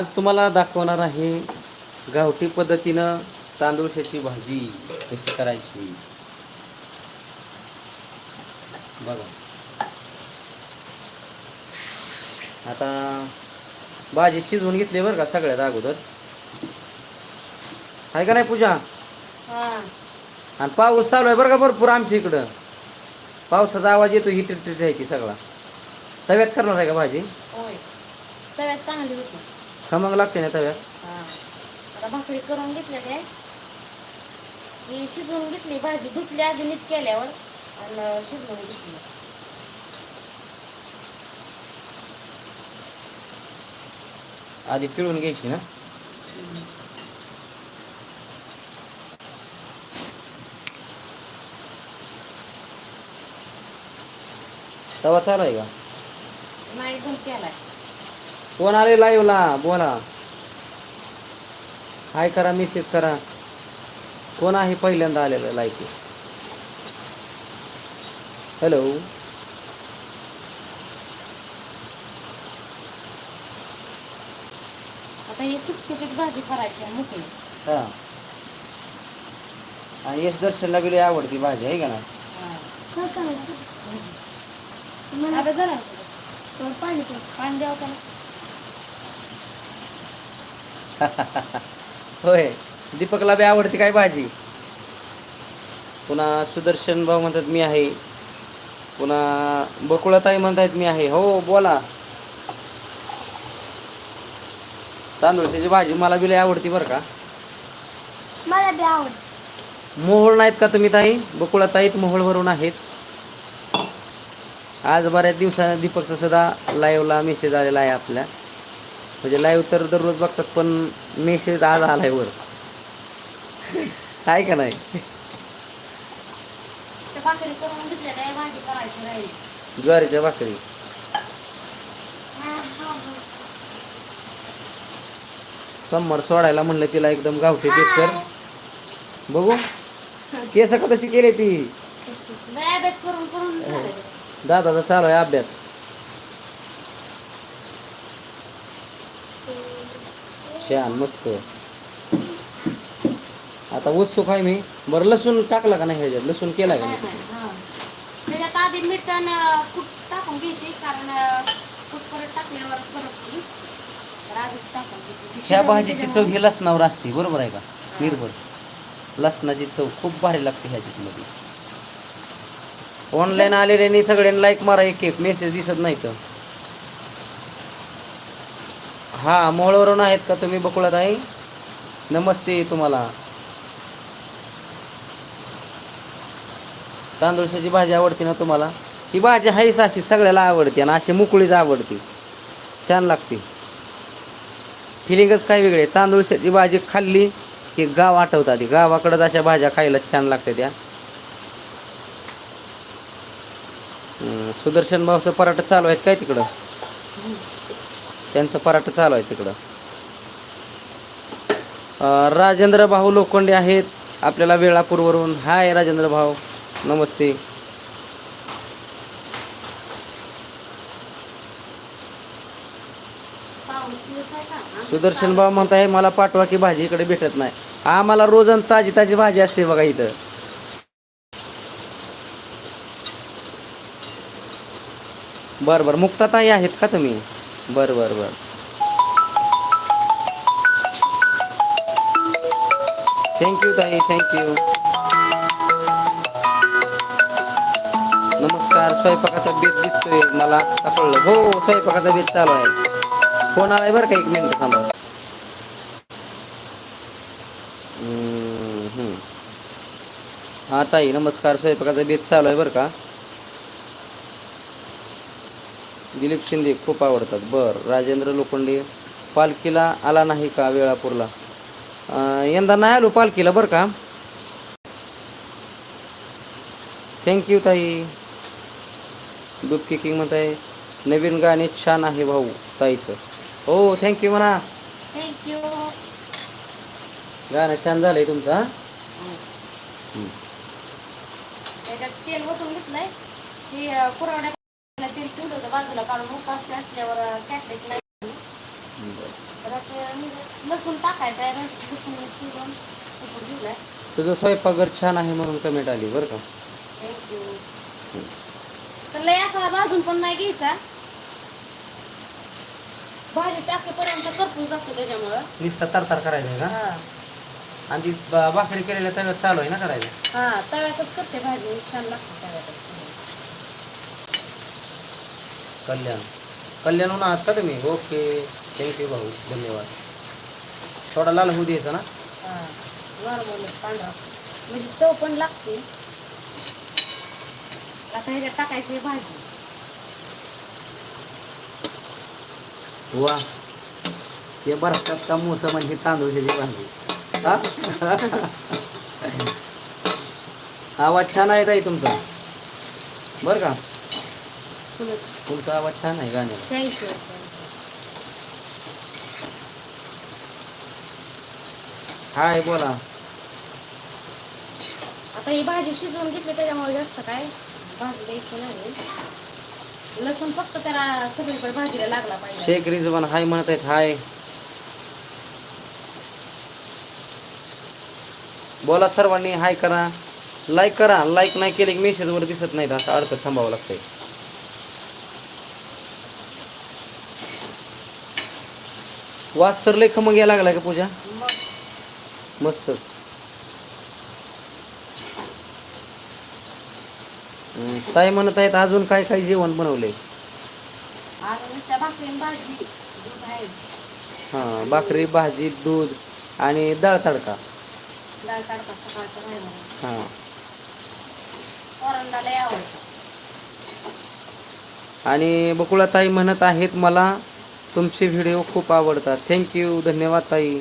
आज तुम्हाला दाखवणार आहे गावठी पद्धतीनं तांदूळशाची भाजी कशी करायची. बघा. आता भाजी शिजवून घेतली बरं का सगळ्यात अगोदर. आहे का नाही पूजा? हा. आणि पाऊस चालू आहे बरं का भरपूर आमच्या इकडं. पावसाचा आवाज येतो ही टिट आहे की सगळा तव्यात करणार आहे का भाजी तव्यात चांगली होती खमंग लागते ना तव्यात? हा. आता भाकरी करून घेतल्या ते ही शिजवून घेतली भाजी धुतली आधी नीट केल्यावर आणि शिजवून घेतली. आधी पिळून घ्यायची ना? तवा चालू आहे का? नाही बंद केलाय. कोण आले लाईव्हला बोला. हाय करा मेसेज करा. कोण आहे पहिल्यांदा आलेलं लाईव्ह हॅलो आता ही सुटसुटीत भाजी करायची आहे मोकळी हा. आणि यश दर्शनला बी लई आवडती भाजी आहे का ना काय करायचं? आता जरा पाणी पाणी द्यावं का होय. दीपकला बी आवडती काय भाजी? पुन्हा सुदर्शन भाऊ म्हणतात मी आहे. पुन्हा बकुळाताई म्हणतात मी आहे. हो बोला. तांदूळची भाजी मला बी लई आवडती बरं का. मला बी आवड मोहोळ नाहीत का तुम्ही ताई? बकुळाताईत मोहोळवरून आहेत. आज बऱ्याच दिवसानं दीपकचा सुद्धा लाईव्हला मेसेज आलेला आहे आपल्या. म्हणजे लाईव्ह तर दररोज बघतात पण मेसेज आज आलाय वर. आहे का नाही? ज्वारीच्या भाकरी. सोमवार सोडायला म्हणलं तिला एकदम गावठी बेकर बघू. केस का तशी केली ती? झालं. दादाचा चालू आहे अभ्यास. छान मस्त. आता उत्सुक आहे मी. बरं लसूण टाकला का नाही ह्याच्यात? लसूण केला का नाही, नाही नाही. त्याच्यात आधी मीठ आणि कूट टाकून घ्यायची कारण कूट परत टाकल्यावर परत ती. तर आधीच टाकून घ्यायची. ह्या भाजीची चव ही लसणावर असते बरोबर आहे का? निर्भर. लसणाची चव खूप भारी लागते ह्याच्यात मध्ये ऑनलाईन आलेल्यानी सगळ्यांनी लाईक मारा एक एक मेसेज दिसत नाही तर हां मोहळवरून आहेत का तुम्ही बकुळात आहे नमस्ते तुम्हाला. तांदूळशाची भाजी आवडते ना तुम्हाला? ही भाजी आहेच अशी सगळ्याला आवडते आणि अशी मुकळीच आवडते. छान लागते. फिलिंगच काय वेगळे तांदूळशाची भाजी खाल्ली की गाव आठवतात? गावाकडंच अशा भाज्या खायला छान लागते त्या सुदर्शन भाऊचं पराठा चालू आहेत काय तिकडं? त्यांचं पराठा चालू आहे तिकडं. राजेंद्र भाऊ लोखंडे आहेत आपल्याला वेळापूरवरून. हाय राजेंद्र भाऊ. नमस्ते? सुदर्शन भाऊ म्हणत आहे मला पाठवा की भाजी इकडे भेटत नाही. आम्हाला रोज ताजी ताजी भाजी असते बघा इथं. बर बर. मुक्ताताई आहेत का तुम्ही? बर बर बर. थँक्यू ताई थँक्यू नमस्कार स्वयंपाकाचा बेत दिसतोय मला सापडलं हो स्वयंपाकाचा बेत चालू आहे. फोन आलाय बरं का एक मिनिट थांबा. हां हा ताई नमस्कार स्वयंपाकाचा बेत चालू आहे बरं का? दिलीप शिंदे खूप आवडतात. बर राजेंद्र लोखंडे पालखीला आला नाही का वेळापूरला? यंदा नाही आलो पालखीला बरं का? थँक्यू ताई. दूध किकिंग म्हणत आहे नवीन गाणे छान आहे भाऊ ताईचं. हो थँक्यू म्हणा. You. गाणं छान झालंय तुमचं हा? त्याच्यात तेल ओतून घेतलंय. की कुरवड्या तेल ठेवलं होतं बाजूला काढून उपास असल्यावर कॅटलेट नाही. परत लसूण टाकायचं आहे लसूण दिलाय तुझं स्वयंपाकघर छान आहे म्हणून कमेंट आली बरं का? थँक्यू तर लय असा भाजून पण नाही घ्यायचा. भाजी टाकेपर्यंत करपून जातो त्याच्यामुळं. नुसता तरतार करायचं आहे का? हा. आणि ती बा- भाकरी केलेल्या तव्यात चालू आहे ना करायचं? हा तव्यातच करते भाजी छान लागते तव्यातच कल्याण. कल्याणहून आहात का तुम्ही? ओके. थँक्यू भाऊ. धन्यवाद. थोडा लाल होऊ द्यायचा ना? हा. पांढरा. म्हणजे चव पण लागते. आता ह्याच्यात टाकायची भाजी. वा. हे बरं का मोसं म्हणजे तांदूळची भाजी? हा? आवाज छान आहे ताई तुमचा. बरं का? तुमचा आवाज छान आहे गाण्याला थँक्यू हाय बोला. आता ही भाजी शिजवून घेतली त्याच्यामुळे जास्त काय भाजी द्यायची नाही. लसूण फक्त त्याला सगळीकडे भाजीला लागला पाहिजे. शेख रिजवान हाय म्हणत आहेत हाय. बोला सर्वांनी हाय करा. लाईक करा. लाईक नाही केले की मेसेजवर दिसत नाहीत असं अर्थ थांबावं लागतंय. वास तर लय खमंग यायला लागलाय का पूजा? मस्तच ताई म्हणत आहेत अजून काय काय जेवण बनवलंय? हां भाकरी भाजी दूध आणि डाळ तडका. हां. आणि बकुळाताई म्हणत आहेत मला तुमचे व्हिडिओ खूप आवडतात. थँक्यू धन्यवाद ताई.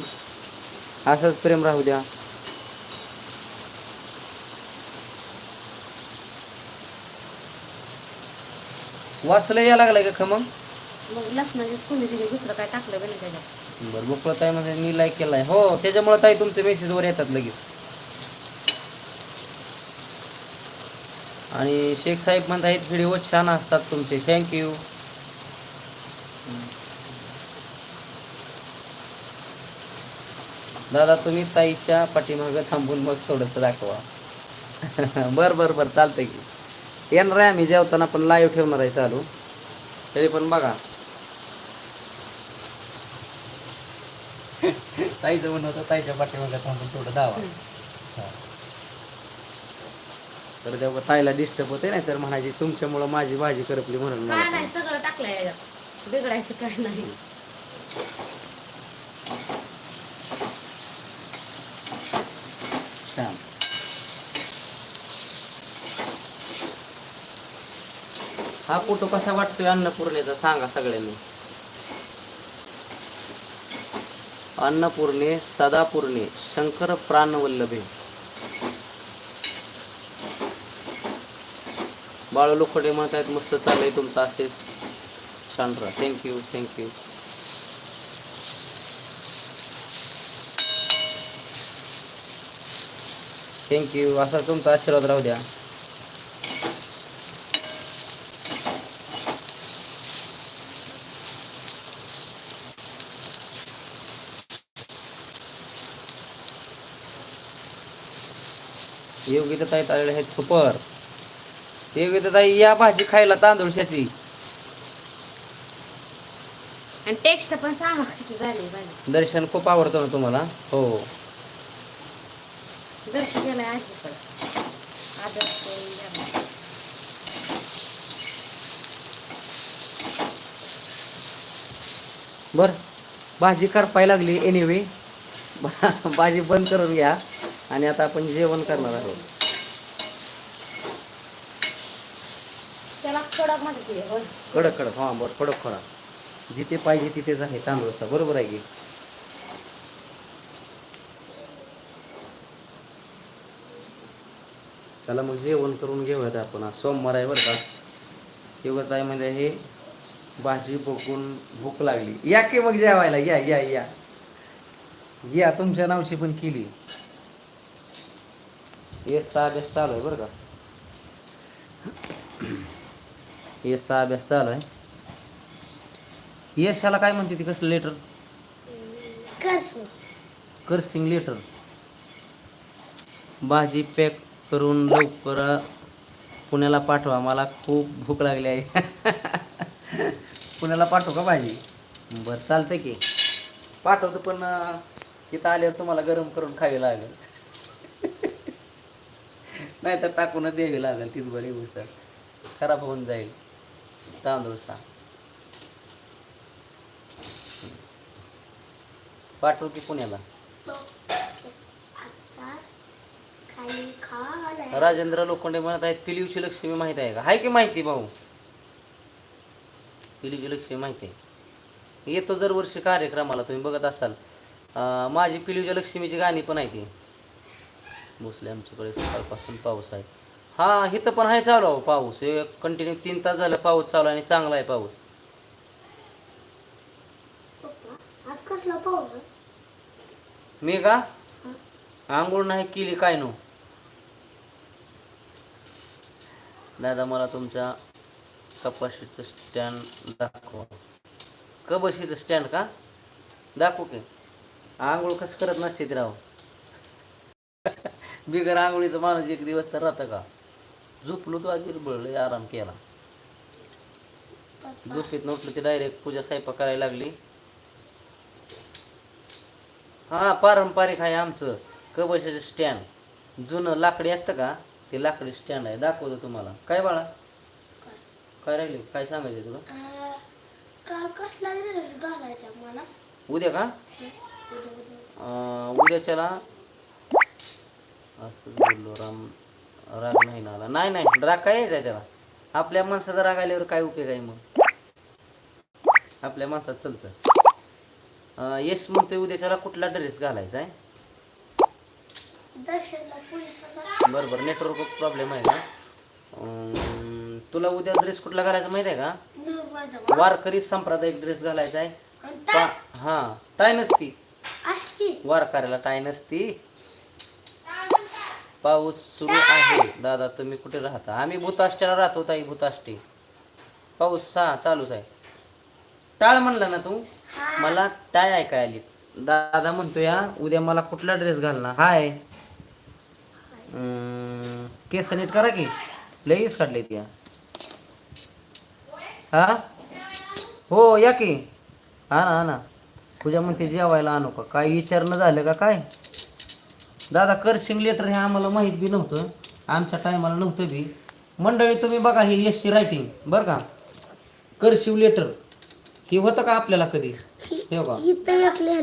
असंच प्रेम राहू द्या. वाचलं या लागलाय का खमंग? मग लसणाची कोणी दिली दुसरं काय टाकलं बी नाही त्याच्यात? बरं बकुळाताई म्हणजे मी लाईक केलाय. हो त्याच्यामुळे ताई तुमचे मेसेजवर येतात लगेच. आणि शेख साहेब म्हणत आहेत व्हिडिओ छान असतात तुमचे. थँक्यू दादा तुम्ही ताईच्या पाठीमागं थांबून मग थोडंसं दाखवा. बर बर बर चालतंय की. येणार आहे आम्ही जेवताना पण लाईव्ह ठेवणार आहे चालू. तरी पण बघा. ताईचं म्हणणं होतं ताईच्या पाठीमागं थांबून थोडं दावा. तर तेव्हा ताईला डिस्टर्ब होते नाही तर म्हणायची तुमच्यामुळं माझी भाजी करपली म्हणून मला. सगळं टाकलंय. बिघडायचं काय नाही. छान हा फोटो कसा वाटतोय अन्नपूर्णेचा सांगा सगळ्यांनी अन्नपूर्णे सदापूर्णे शंकर प्राणवल्लभे बाळू लोखंडे म्हणत आहेत मस्त चाललंय तुमचं असेच छान राहा थँक्यू थँक्यू थँक्यू. असा तुमचा आशीर्वाद राहू द्या. योगिता ताई आलेले आहेत सुपर. योगिता ताई या भाजी खायला तांदूळशाची आणि टेक्स्ट पण सांगा कशी झाली भाजी दर्शन खूप आवडतं ना तुम्हाला? हो. दर्शन आजीकडं आदर्श. बर भाजी करपाय लागली. एनिवे भाजी बंद करून घ्या आणि आता आपण जेवण करणार आहोत. त्याला कडकमध्ये कडक कडक. हा बरं कडक खडा. जिथे पाहिजे तिथेच आहे तांदूळचा बरोबर आहे की? चला मग जेवण करून घेऊयात आपण. आज सोमवार आहे बरं का. तेवढं आहे म्हणजे हे भाजी बघून भूक लागली. या की मग जेवायला? या या या. या तुमच्या नावची पण केली. येसचा अभ्यास चालू आहे बरं का. येसचा अभ्यास चालू आहे. यशाला काय म्हणते ती? कसलं लेटर करसू करसिंग लेटर भाजी पॅक करून लवकर पुण्याला पाठवा. मला खूप भूक लागली आहे. पुण्याला पाठवू का भाजी? बरं चालतं की. पाठवतो पण तिथं आल्यावर तुम्हाला गरम करून खावी लागेल. नाही तर टाकूनच द्यावी लागेल तीच बरी गोष्ट. खराब होऊन जाईल. तांदूळ सा पाठवू की पुण्याला आता खाली खा राजेंद्र लोखंडे म्हणत आहेत पिलीवची लक्ष्मी माहीत आहे का? हाय की माहिती भाऊ? पिलीची लक्ष्मी माहिती आहे. येतो जर वर्षी कार्यक्रमाला तुम्ही बघत असाल. माझी पिलीवच्या लक्ष्मीची गाणी पण आहे ती भोसले आमच्याकडे सकाळपासून पाऊस आहे. हा इथं पण आहे चालू अहो पाऊस. कंटिन्यू तीन तास झालं पाऊस चालू आहे आणि चांगला आहे पाऊस. आहे? मी का? आंघोळ नाही केली काय नो? दादा मला तुमच्या कपाशीचं स्टँड दाखवा. कपाशीचं स्टँड का? दाखवू की. आंघोळ कसं करत नसते ते राव. बिगर आंघोळीचं माणूस एक दिवस तर राहतं का? झोपलो तो आज बळले आराम केला. झोपेत नव्हतं ते डायरेक्ट पूजा स्वयंपाक करायला लागली. हा पारंपरिक आहे आमचं कबशाचं स्टँड जुनं लाकडी असतं का? ते लाकडी स्टँड आहे दाखवतो तुम्हाला. काय बाळा? काय राहिले काय सांगायचं तुला? अं, काल कसला ड्रेस घालायचा मला? उद्या का? अं, उद्याच्याला असंच बोललो राम राग नाही ना आला. नाही नाही राग काय यायचा आहे त्याला? आपल्या माणसाचा राग आल्यावर काय उपयोग आहे मग? आपल्या माणसात चालतं. अं, यश म्हणतोय उद्याच्याला कुठला ड्रेस घालायचा आहे? बरं बरं नेटवर्क प्रॉब्लेम आहे का तुला उद्या ड्रेस कुठला घालायचा माहिती आहे का? वारकरी सांप्रदायिक ड्रेस घालायचा आहे. हां टाय नसती. वारकऱ्याला टाय नसती. पाऊस सुरू आहे. दादा तुम्ही कुठे राहता? आम्ही भूताष्ट्याला राहतो ताई भूताष्टी. पाऊस सा चालूच आहे. टाळ म्हणला ना तू? मला टाय ऐकाय आली. दादा म्हणतो या उद्या मला कुठला ड्रेस घालणार? हाय. केस नीट करा की. लईच काढले त्या हा? हो या की. हा ना हा ना. पूजा म्हणते जेवायला आणू का? काय विचारणं झालं का काय? दादा करसिंग लेटर हे आम्हाला माहीत बी नव्हतं. आमच्या टायमाला नव्हतं बी. मंडळी तुम्ही बघा हे एसची रायटिंग बरं का? करशिव लेटर हे होतं का आपल्याला कधी? हे बघा.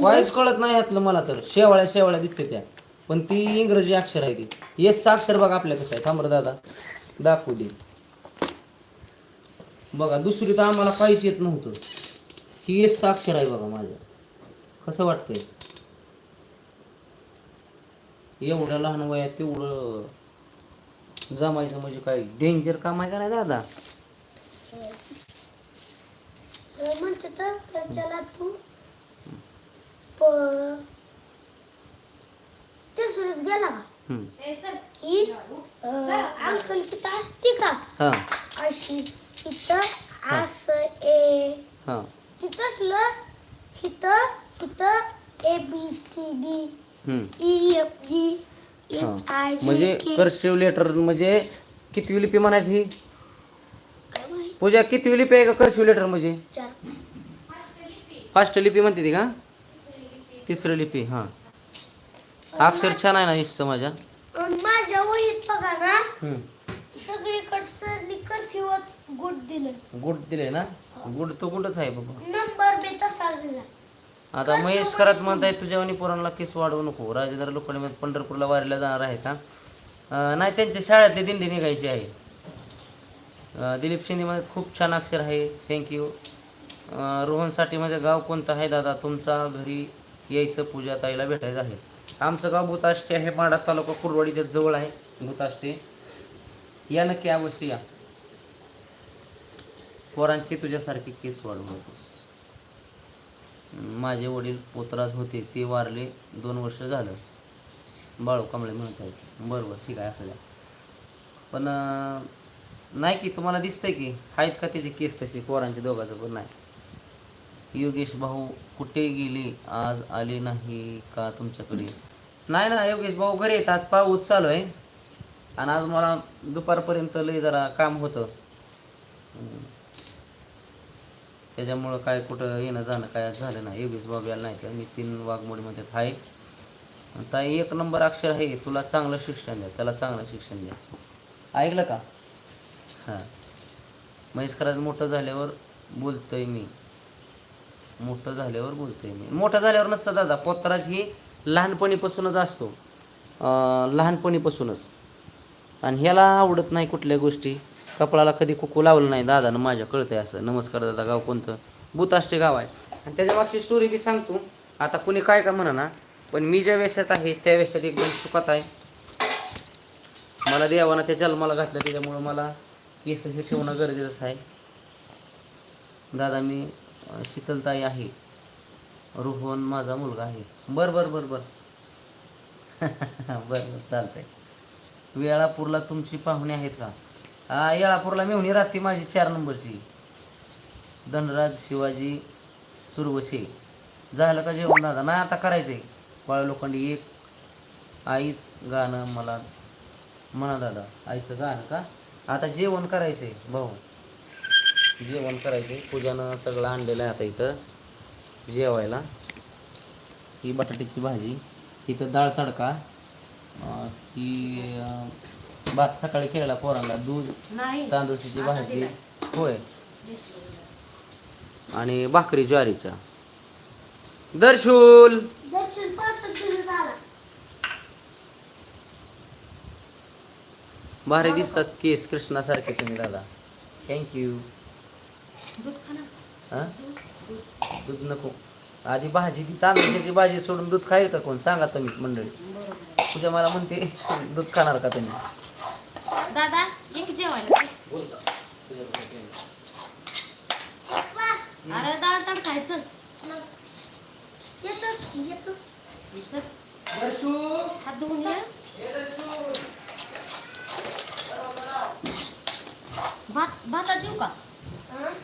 काहीच कळत नाही यातलं मला तर. शेवाळ्या शेवाळ्या दिसते त्या. पण ती इंग्रजी अक्षर आहे ती. येस अक्षर बघा आपल्या कसं आहे. थांबर दादा. दाखवू दे. बघा दुसरी तर आम्हाला काहीच येत नव्हतं. ही येस अक्षर आहे बघा माझ्या. कसं वाटतंय? एवढ्या लहान वयात तेवढं जमायचं म्हणजे काय? डेंजर काम आहे का नाही दादा? म्हणते तर चला तू का? असते का? हा. अशी तिथं असं ए. हा. तिथंच इथं इथं A B C D. E F G H. I म्हणजे जे के. कर्सिव लेटर म्हणजे कितवी लिपी म्हणायची ही? पूजा कितवी लिपी आहे का कर्सिव लेटर म्हणजे? चार. फास्ट लिपी म्हणते ती का? तिसरी लिपी हां. अक्षर छान आहे ना इसचं माझ्या. माझ्या वहीत बघा ना. सगळीकडे कर्सिवच गुड दिलं. गुड दिले ना? गुड तो गुडच आहे बाबा. नंबर बी तसाच दिला. आता महेश करात म्हणताय तुझ्या आणि पोरांना केस वाढवू नको? राजेंद्र लोखंडे पंढरपूरला वारीला जाणार आहे का? नाही त्यांच्या शाळेतली दिंडी निघायची आहे. दिलीप शिंदेमध्ये खूप छान अक्षर आहे. थँक्यू रोहनसाठी माझं गाव कोणतं आहे दादा? तुमचा घरी यायचं पूजा ताईला भेटायचं आहे. आमचं गाव भूताष्टे आहे माडा तालुका कुरवाडीच्या जवळ आहे भूताष्टे या नक्की अवश्य या. पोरांची तुझ्यासारखी केस वाढवू नकोस. माझे वडील पोत्रास होते ते वारले दोन वर्ष झालं. बाळू कांबळे म्हणत आहेत. बरं बरं ठीक आहे असं द्या. पण नाही की तुम्हाला दिसतंय की आहेत का त्याचे केस तसे? पोरांचे दोघांचं पण नाही. योगेश भाऊ कुठे गेले? आज आले नाही का तुमच्याकडे? नाही ना योगेश भाऊ घरी आहेत. आज पाऊस चालू आहे. आणि आज मला दुपारपर्यंत लय जरा काम होतं. त्याच्यामुळं काय कुठं येणं जाणं काय झालं नाही. योगेश भाऊ यायला नाही तर नितीन वाघमोडीमध्ये आहे ताई एक नंबर अक्षर आहे. तुला चांगलं शिक्षण द्या. त्याला चांगलं शिक्षण द्या. ऐकलं का? हां. महेश खराज मोठं झाल्यावर बोलतोय मी. मोठं झाल्यावर बोलतोय मी. मोठं झाल्यावर नसतं दादा पोतराज ही लहानपणीपासूनच असतो. लहानपणीपासूनच. आणि ह्याला आवडत नाही कुठल्या गोष्टी. कपडाला कधी कुकू लावलं नाही दादानं माझ्या कळतंय असं. नमस्कार दादा गाव कोणतं? बुताष्टे गाव आहे. आणि त्याच्या मागची स्टोरी बी सांगतो. आता कुणी काय का म्हणा ना पण मी ज्या वेशात आहे त्या वेशात एकदम सुखात आहे. मला देवानं त्या जन्माला घातलं त्याच्यामुळं मला केस हे ठेवणं गरजेचं आहे. दादा मी शीतलताई आहे. रोहन माझा मुलगा आहे. बर बर बर बर. बर बर चालतंय. वेळापूरला तुमची पाहुणे आहेत का? हा येळापूरला मेहुणी राहते माझी चार नंबरची. धनराज शिवाजी सुरवशे झालं का जेवण दादा? नाही आता करायचंय. बाळ लोखंडी एक. आईच गाणं मला म्हणा दादा. आईचं गाणं का? आता जेवण करायचंय. भाऊ. जेवण करायचंय पूजानं सगळं आणलेलं आहे आता इथं. जेवायला. ही बटाट्याची भाजी. इथं डाळ तडका. ही भात सकाळी केलेला पोरांना दूध नाही. तांदूळची भाजी. होय. आणि भाकरी ज्वारीच्या. दर्शूल! भारी दिसतात केस कृष्णासारखे तुम्ही दादा. थँक्यू दूध हां? दूध नको. आधी भाजी ती तांदळाची भाजी सोडून दूध खाईल का कोण? सांगा तुम्ही मंडळी. तुझ्या मला म्हणते दूध खाणार का तुम्ही? दादा एक जेवायला अरे दादा तर खायचं. हात धुवून भात भातात देऊ का?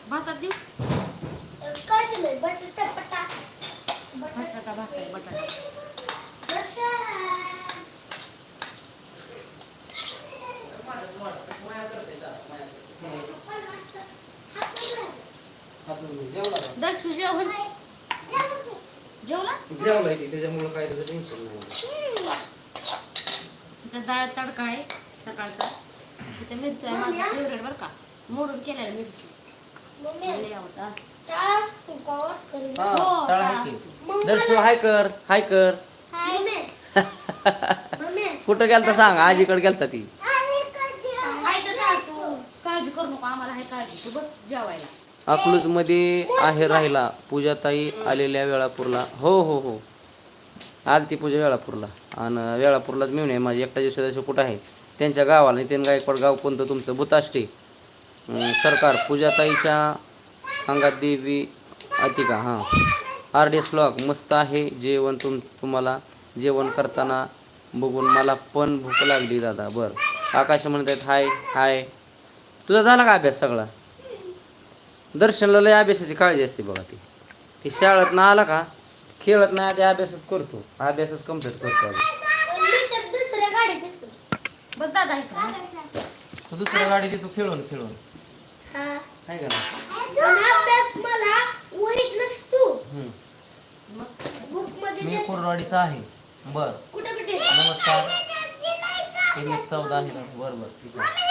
भातात देऊ? काय दिलंय? बटाटा पटा बटाटा भाकर बटाटा. दर्शू जेवण? जेवला? जेवलाय ती त्याच्यामुळे काय त्याचं टेन्शन नाही इथं डाळ तडका आहे सकाळचा. इथं मिरची आहे माझा फेवरेट बरं का. मोडून केलेल्या मिरची. दर्शू हाय कर हाय कर. कुठं गेलता सांग आजीकडे गेलता ती. अकलूजमध्ये आहे राहिला पूजाताई आलेल्या वेळापूरला. हो हो हो. आलती पूजा वेळापूरला. आणि वेळापूरलाच मिळून आहे. माझी एकटा दिवसाचं कुठं आहे? त्यांच्या गावाला. नितीन गायकवाड गाव कोणतं तुमचं? भूताष्टे सरकार पूजाताईच्या अंगात देवी अतिका हां. आर डी स्लॉग मस्त आहे जेवण तुम तुम्हाला जेवण करताना बघून मला पण भूक लागली दादा बरं. आकाश म्हणतात हाय हाय. तुझा झाला का अभ्यास सगळा? दर्शनला लय अभ्यासाची काळजी असते बघा ती. ती शाळेत ना आला का खेळत नाही आधी अभ्यासच करतो. अभ्यासच कंप्लीट करतो दुसऱ्या गाडीत येतो. बस दादा इकडं. तो दुसऱ्या गाडी देतो खेळून खेळून. हा आहे का ना? आणि अभ्यास मला वहीत नसतो. हम्म. बुकमध्ये मी कोरवाडीचा आहे. बर. कुठे कुठे? नमस्कार. एच चौदा आहे ना? बरं बरं ठीक आहे.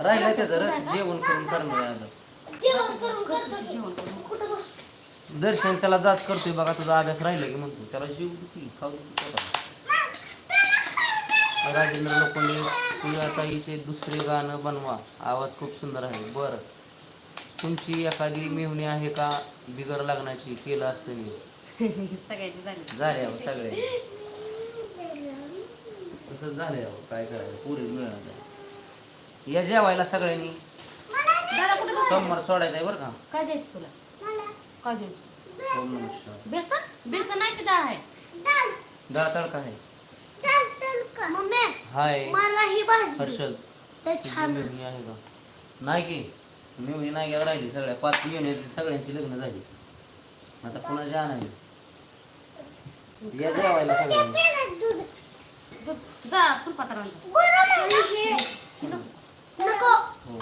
राहिलं त्याचं जेवण करून करून दर्शन त्याला जाच करतोय बघा तुझा अभ्यास राहिला की म्हणतो त्याला जीव की खाऊ. राजेंद्र लोखंडे तुझ्याताईचे दुसरे गाणं बनवा. आवाज खूप सुंदर आहे. बरं. तुमची एखादी मेहुणी आहे का बिगर लग्नाची? केलं असतं मी सगळ्याची झाली. झाले अहो सगळे. तसंच झालंय अहो. काय करायचं? पुरीच मिळणार या जेवायला सगळ्यांनी? सोमवार सोडायचं आहे बरं का? काय द्यायचं तुला? काय द्यायचं. बेसन? बेसन नाही की डाळ आहे? डाळ तडका आहे. Mummy hi. मला ही भाजी. हर्षल लय तुझी छान आहे का? नाही की. मी नाही गेला राहिली सगळ्या पाच युनिट सगळ्यांची लग्न झाली. आता पुन्हा जा नाही या जेवायला सगळ्यांनी दूध. दूध. जा फुलपात्रांचं नको. हो.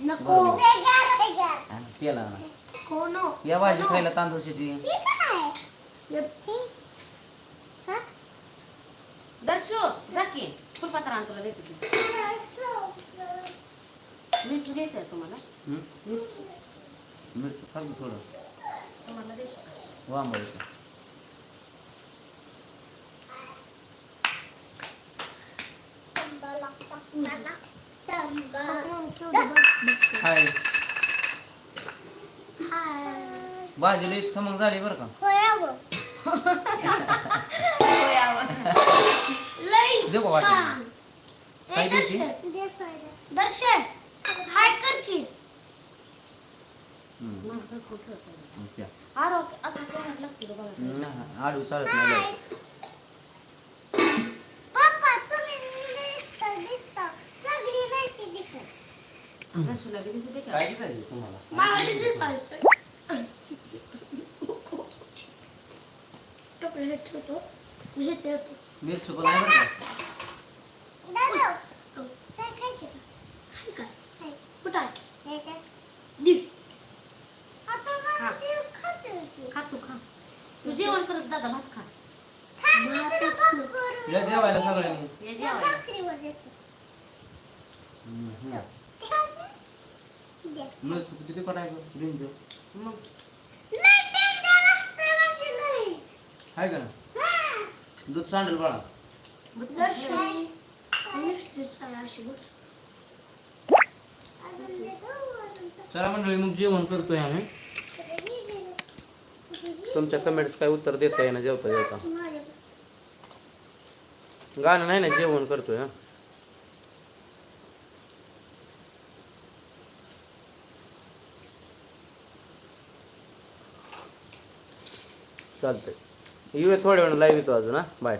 नको. आणि. ना कोणो या भाजी खायला तांदूळशाची. दर्शो जा फुलपात्रा तुला देते मिरची द्यायचं आहे तुम्हाला? हं? मिरची. मिरची खाली थोडं? तुम्हाला द्यायचं का? वांबायचं हाय. भाजी लईच खमंग झाली बरं का. देऊ का द्यायची दर्शन. हाय कर की. हं. आरो असं कोणाला लागतं का बघा नाही, आडू चालत नाही लय. पप्पा तुम्ही दिसता दिसता. सगळी माहिती दिसत. दर्शनला बी दिसू दे का? काय दिसायचं तुम्हाला? मला दिसायचं टोपलं ठेवतो हे ठेवतो. मिरची पण नाही बरं का दादा काय खायचे का खाय का खाय कुठं आहे दे आता मला ते खाते की खा तू खा तू जेवण करत दादा भात खा या जेवायला सगळ्यांनी ये जेवायला हं, हं. मिरची किती करायचं बिंजो मग आहे का ना दूध सांडेल बाळा. चला मंडळी मग जेवण करतोय आम्ही. तुमच्या कमेंट्स काय उत्तर देता येईना जेवता जेवता. गाणं नाही ना जेवण करतोय हा. चालतंय. येऊया थोड्या वेळ लाईव्ह येतो अजून हा? बाय